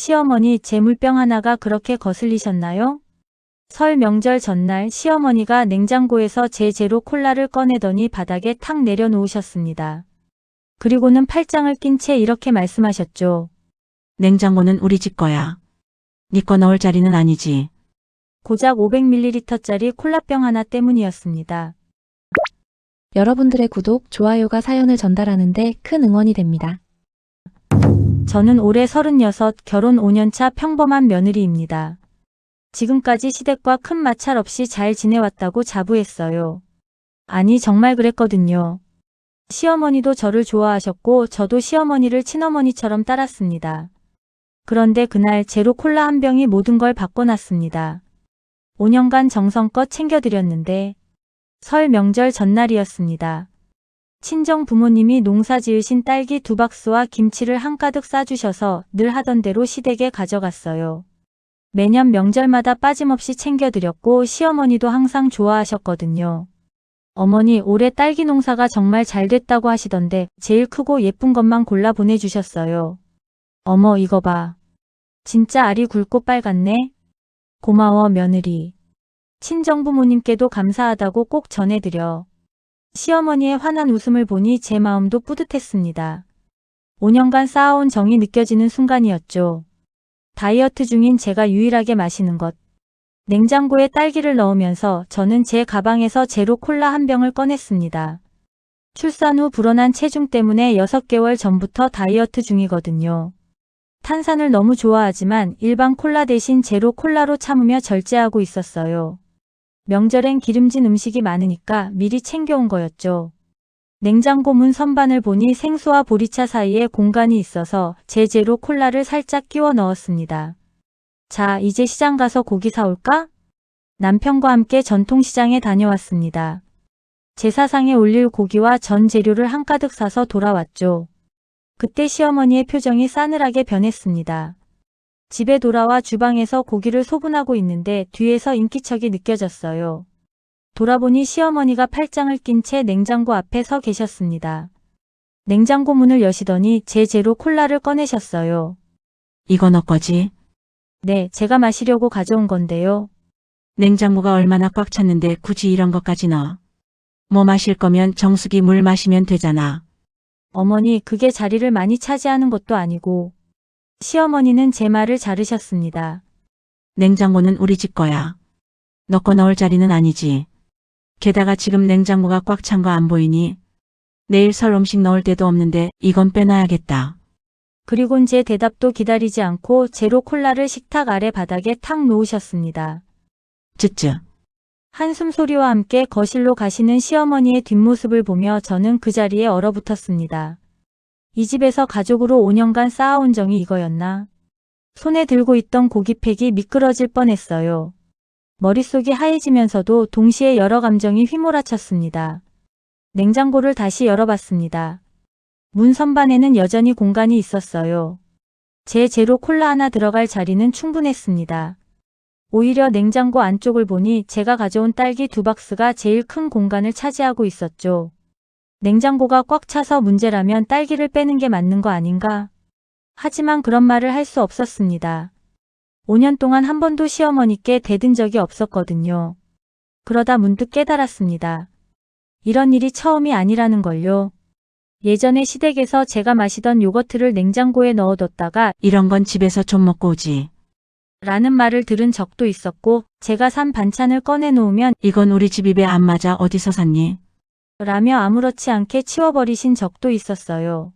시어머니 제 물병 하나가 그렇게 거슬리셨나요? 설 명절 전날 시어머니가 냉장고에서 제 제로 콜라를 꺼내더니 바닥에 탁 내려놓으셨습니다. 그리고는 팔짱을 낀 채 이렇게 말씀하셨죠. 냉장고는 우리 집 거야. 네 거 넣을 자리는 아니지. 고작 500ml짜리 콜라병 하나 때문이었습니다. 여러분들의 구독, 좋아요가 사연을 전달하는데 큰 응원이 됩니다. 저는 올해 36, 결혼 5년차 평범한 며느리입니다. 지금까지 시댁과 큰 마찰 없이 잘 지내왔다고 자부했어요. 아니, 정말 그랬거든요. 시어머니도 저를 좋아하셨고, 저도 시어머니를 친어머니처럼 따랐습니다. 그런데 그날 제로 콜라 한 병이 모든 걸 바꿔놨습니다. 5년간 정성껏 챙겨드렸는데, 설 명절 전날이었습니다. 친정 부모님이 농사 지으신 딸기 두 박스와 김치를 한가득 싸주셔서 늘 하던 대로 시댁에 가져갔어요. 매년 명절마다 빠짐없이 챙겨드렸고 시어머니도 항상 좋아하셨거든요. 어머니 올해 딸기 농사가 정말 잘 됐다고 하시던데 제일 크고 예쁜 것만 골라 보내주셨어요. 어머 이거 봐. 진짜 알이 굵고 빨갛네. 고마워 며느리. 친정부모님께도 감사하다고 꼭 전해드려. 시어머니의 환한 웃음을 보니 제 마음도 뿌듯했습니다. 5년간 쌓아온 정이 느껴지는 순간이었죠. 다이어트 중인 제가 유일하게 마시는 것. 냉장고에 딸기를 넣으면서 저는 제 가방에서 제로 콜라 한 병을 꺼냈습니다. 출산 후 불어난 체중 때문에 6개월 전부터 다이어트 중이거든요. 탄산을 너무 좋아하지만 일반 콜라 대신 제로 콜라로 참으며 절제하고 있었어요. 명절엔 기름진 음식이 많으니까 미리 챙겨온 거였죠. 냉장고 문 선반을 보니 생수와 보리차 사이에 공간이 있어서 제 제로 콜라를 살짝 끼워 넣었습니다. 자, 이제 시장 가서 고기 사올까? 남편과 함께 전통시장에 다녀왔습니다. 제사상에 올릴 고기와 전 재료를 한가득 사서 돌아왔죠. 그때 시어머니의 표정이 싸늘하게 변했습니다. 집에 돌아와 주방에서 고기를 소분하고 있는데 뒤에서 인기척이 느껴졌어요. 돌아보니 시어머니가 팔짱을 낀 채 냉장고 앞에 서 계셨습니다. 냉장고 문을 여시더니 제 제로 콜라를 꺼내셨어요. 이거 너 거지? 네, 제가 마시려고 가져온 건데요. 냉장고가 얼마나 꽉 찼는데 굳이 이런 것까지 넣어. 뭐 마실 거면 정수기 물 마시면 되잖아. 어머니, 그게 자리를 많이 차지하는 것도 아니고. 시어머니는 제 말을 자르셨습니다. 냉장고는 우리 집 거야. 너거 넣을 자리는 아니지. 게다가 지금 냉장고가 꽉 찬 거 안 보이니? 내일 설 음식 넣을 데도 없는데 이건 빼놔야겠다. 그리곤 제 대답도 기다리지 않고 제로 콜라를 식탁 아래 바닥에 탁 놓으셨습니다. 쯔쯔. 한숨 소리와 함께 거실로 가시는 시어머니의 뒷모습을 보며 저는 그 자리에 얼어붙었습니다. 이 집에서 가족으로 5년간 쌓아온 정이 이거였나? 손에 들고 있던 고기팩이 미끄러질 뻔했어요. 머릿속이 하얘지면서도 동시에 여러 감정이 휘몰아쳤습니다. 냉장고를 다시 열어봤습니다. 문 선반에는 여전히 공간이 있었어요. 제 제로 콜라 하나 들어갈 자리는 충분했습니다. 오히려 냉장고 안쪽을 보니 제가 가져온 딸기 두 박스가 제일 큰 공간을 차지하고 있었죠. 냉장고가 꽉 차서 문제라면 딸기를 빼는 게 맞는 거 아닌가? 하지만 그런 말을 할 수 없었습니다. 5년 동안 한 번도 시어머니께 대든 적이 없었거든요. 그러다 문득 깨달았습니다. 이런 일이 처음이 아니라는 걸요. 예전에 시댁에서 제가 마시던 요거트를 냉장고에 넣어뒀다가 이런 건 집에서 좀 먹고 오지. 라는 말을 들은 적도 있었고 제가 산 반찬을 꺼내놓으면 이건 우리 집 입에 안 맞아 어디서 샀니? 라며 아무렇지 않게 치워버리신 적도 있었어요.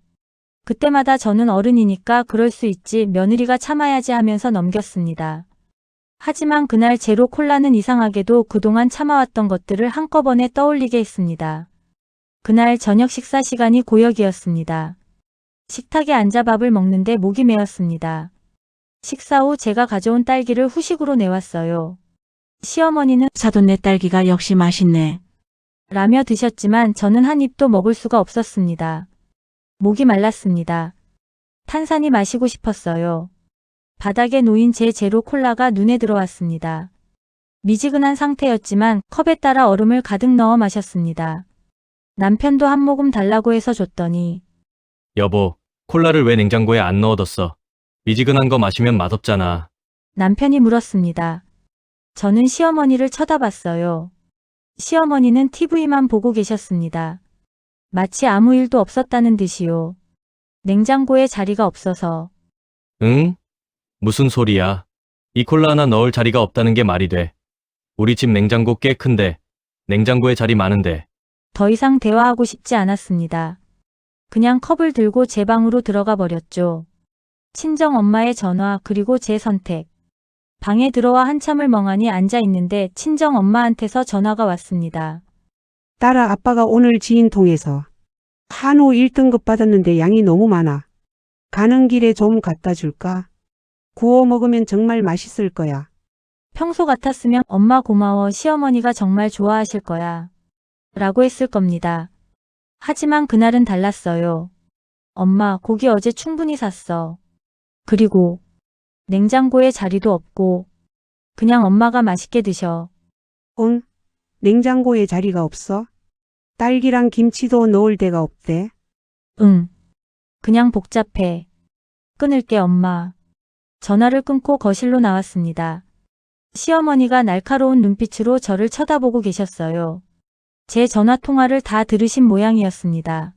그때마다 저는 어른이니까 그럴 수 있지 며느리가 참아야지 하면서 넘겼습니다. 하지만 그날 제로 콜라는 이상하게도 그동안 참아왔던 것들을 한꺼번에 떠올리게 했습니다. 그날 저녁 식사 시간이 고역이었습니다. 식탁에 앉아 밥을 먹는데 목이 메었습니다. 식사 후 제가 가져온 딸기를 후식으로 내왔어요. 시어머니는 사돈 내 딸기가 역시 맛있네. 라며 드셨지만 저는 한 입도 먹을 수가 없었습니다. 목이 말랐습니다. 탄산이 마시고 싶었어요. 바닥에 놓인 제 제로 콜라가 눈에 들어왔습니다. 미지근한 상태였지만 컵에 따라 얼음을 가득 넣어 마셨습니다. 남편도 한 모금 달라고 해서 줬더니 여보, 콜라를 왜 냉장고에 안 넣어뒀어? 미지근한 거 마시면 맛없잖아. 남편이 물었습니다. 저는 시어머니를 쳐다봤어요. 시어머니는 TV만 보고 계셨습니다. 마치 아무 일도 없었다는 듯이요. 냉장고에 자리가 없어서 응? 무슨 소리야? 이 콜라 하나 넣을 자리가 없다는 게 말이 돼. 우리 집 냉장고 꽤 큰데, 냉장고에 자리 많은데, 더 이상 대화하고 싶지 않았습니다. 그냥 컵을 들고 제 방으로 들어가 버렸죠. 친정 엄마의 전화 그리고 제 선택. 방에 들어와 한참을 멍하니 앉아 있는데 친정 엄마한테서 전화가 왔습니다. 딸아, 아빠가 오늘 지인 통해서 한우 1등급 받았는데 양이 너무 많아. 가는 길에 좀 갖다 줄까? 구워 먹으면 정말 맛있을 거야. 평소 같았으면 엄마 고마워 시어머니가 정말 좋아하실 거야. 라고 했을 겁니다. 하지만 그날은 달랐어요. 엄마, 고기 어제 충분히 샀어. 그리고 냉장고에 자리도 없고 그냥 엄마가 맛있게 드셔. 응? 냉장고에 자리가 없어? 딸기랑 김치도 넣을 데가 없대. 응. 그냥 복잡해. 끊을게 엄마. 전화를 끊고 거실로 나왔습니다. 시어머니가 날카로운 눈빛으로 저를 쳐다보고 계셨어요. 제 전화 통화를 다 들으신 모양이었습니다.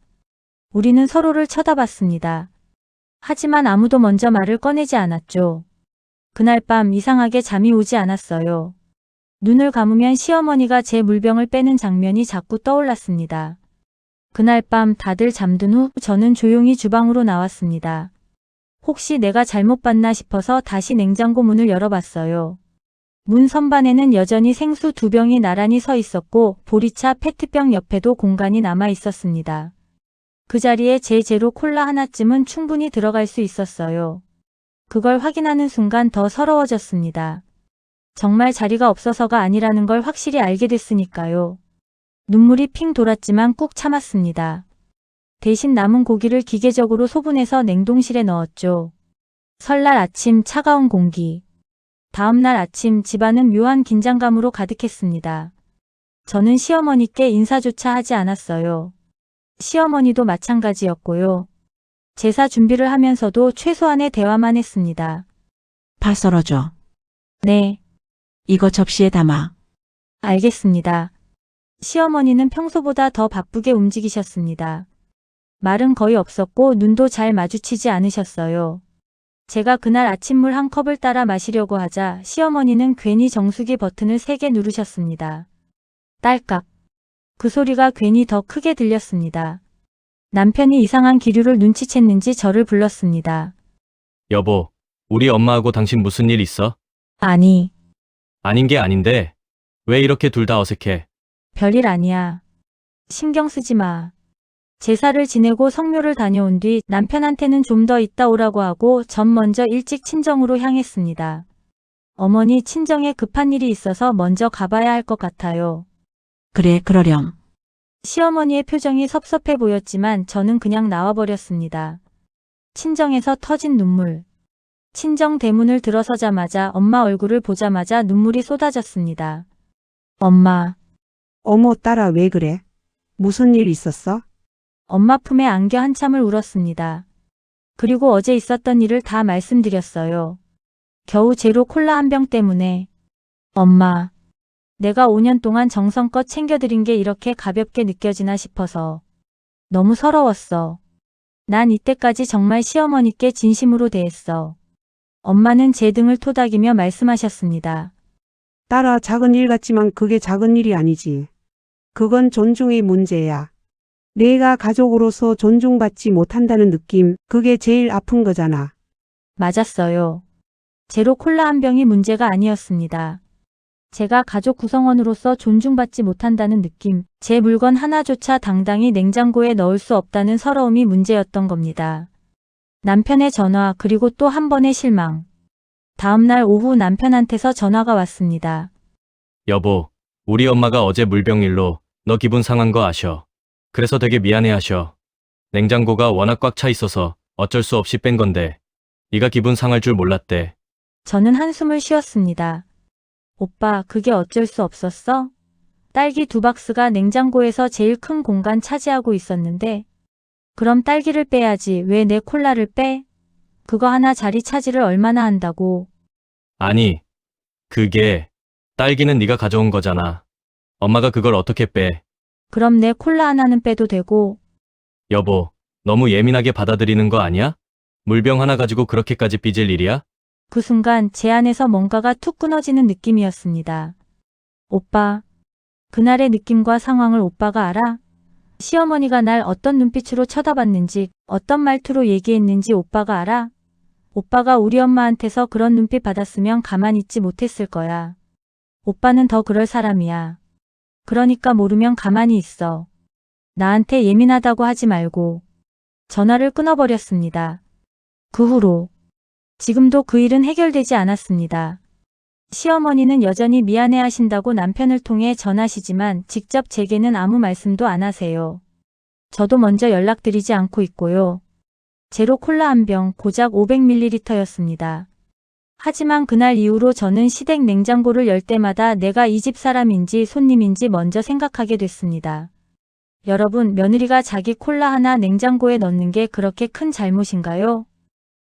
우리는 서로를 쳐다봤습니다. 하지만 아무도 먼저 말을 꺼내지 않았죠. 그날 밤 이상하게 잠이 오지 않았어요. 눈을 감으면 시어머니가 제 물병을 빼는 장면이 자꾸 떠올랐습니다. 그날 밤 다들 잠든 후 저는 조용히 주방으로 나왔습니다. 혹시 내가 잘못 봤나 싶어서 다시 냉장고 문을 열어봤어요. 문 선반에는 여전히 생수 두 병이 나란히 서 있었고 보리차 페트병 옆에도 공간이 남아 있었습니다. 그 자리에 제 제로 콜라 하나쯤은 충분히 들어갈 수 있었어요. 그걸 확인하는 순간 더 서러워졌습니다. 정말 자리가 없어서가 아니라는 걸 확실히 알게 됐으니까요. 눈물이 핑 돌았지만 꾹 참았습니다. 대신 남은 고기를 기계적으로 소분해서 냉동실에 넣었죠. 설날 아침 차가운 공기. 다음날 아침 집안은 묘한 긴장감으로 가득했습니다. 저는 시어머니께 인사조차 하지 않았어요. 시어머니도 마찬가지였고요. 제사 준비를 하면서도 최소한의 대화만 했습니다. 파 썰어줘. 네, 이거 접시에 담아. 알겠습니다. 시어머니는 평소보다 더 바쁘게 움직이셨습니다. 말은 거의 없었고 눈도 잘 마주치지 않으셨어요. 제가 그날 아침물 한 컵을 따라 마시려고 하자 시어머니는 괜히 정수기 버튼을 세게 누르셨습니다. 딸깍. 그 소리가 괜히 더 크게 들렸습니다. 남편이 이상한 기류를 눈치챘는지 저를 불렀습니다. 여보, 우리 엄마하고 당신 무슨 일 있어? 아니, 아닌 게 아닌데, 왜 이렇게 둘 다 어색해? 별일 아니야. 신경 쓰지 마. 제사를 지내고 성묘를 다녀온 뒤 남편한테는 좀 더 있다 오라고 하고 전 먼저 일찍 친정으로 향했습니다. 어머니 친정에 급한 일이 있어서 먼저 가봐야 할 것 같아요. 그래, 그러렴. 시어머니의 표정이 섭섭해 보였지만 저는 그냥 나와버렸습니다. 친정에서 터진 눈물. 친정 대문을 들어서자마자 엄마 얼굴을 보자마자 눈물이 쏟아졌습니다. 엄마, 어머, 딸아, 왜 그래? 무슨 일 있었어? 엄마 품에 안겨 한참을 울었습니다. 그리고 어제 있었던 일을 다 말씀드렸어요. 겨우 제로 콜라 한 병 때문에. 엄마, 내가 5년 동안 정성껏 챙겨드린 게 이렇게 가볍게 느껴지나 싶어서. 너무 서러웠어. 난 이때까지 정말 시어머니께 진심으로 대했어. 엄마는 제 등을 토닥이며 말씀하셨습니다. 딸아, 작은 일 같지만 그게 작은 일이 아니지. 그건 존중의 문제야. 내가 가족으로서 존중받지 못한다는 느낌, 그게 제일 아픈 거잖아. 맞았어요. 제로 콜라 한 병이 문제가 아니었습니다. 제가 가족 구성원으로서 존중받지 못한다는 느낌, 제 물건 하나조차 당당히 냉장고에 넣을 수 없다는 서러움이 문제였던 겁니다. 남편의 전화 그리고 또 한 번의 실망. 다음날 오후 남편한테서 전화가 왔습니다. 여보, 우리 엄마가 어제 물병일로 너 기분 상한 거 아셔. 그래서 되게 미안해 하셔. 냉장고가 워낙 꽉 차 있어서 어쩔 수 없이 뺀 건데, 네가 기분 상할 줄 몰랐대. 저는 한숨을 쉬었습니다. 오빠, 그게 어쩔 수 없었어? 딸기 두 박스가 냉장고에서 제일 큰 공간 차지하고 있었는데, 그럼 딸기를 빼야지 왜 내 콜라를 빼? 그거 하나 자리 차지를 얼마나 한다고. 아니, 그게 딸기는 네가 가져온 거잖아. 엄마가 그걸 어떻게 빼? 그럼 내 콜라 하나는 빼도 되고, 여보, 너무 예민하게 받아들이는 거 아니야? 물병 하나 가지고 그렇게까지 삐질 일이야? 그 순간 제 안에서 뭔가가 툭 끊어지는 느낌이었습니다. 오빠. 그날의 느낌과 상황을 오빠가 알아? 시어머니가 날 어떤 눈빛으로 쳐다봤는지, 어떤 말투로 얘기했는지 오빠가 알아? 오빠가 우리 엄마한테서 그런 눈빛 받았으면 가만히 있지 못했을 거야. 오빠는 더 그럴 사람이야. 그러니까 모르면 가만히 있어. 나한테 예민하다고 하지 말고. 전화를 끊어버렸습니다. 그 후로 지금도 그 일은 해결되지 않았습니다. 시어머니는 여전히 미안해 하신다고 남편을 통해 전하시지만 직접 제게는 아무 말씀도 안 하세요. 저도 먼저 연락드리지 않고 있고요. 제로 콜라 한 병 고작 500ml였습니다. 하지만 그날 이후로 저는 시댁 냉장고를 열 때마다 내가 이 집 사람인지 손님인지 먼저 생각하게 됐습니다. 여러분, 며느리가 자기 콜라 하나 냉장고에 넣는 게 그렇게 큰 잘못인가요?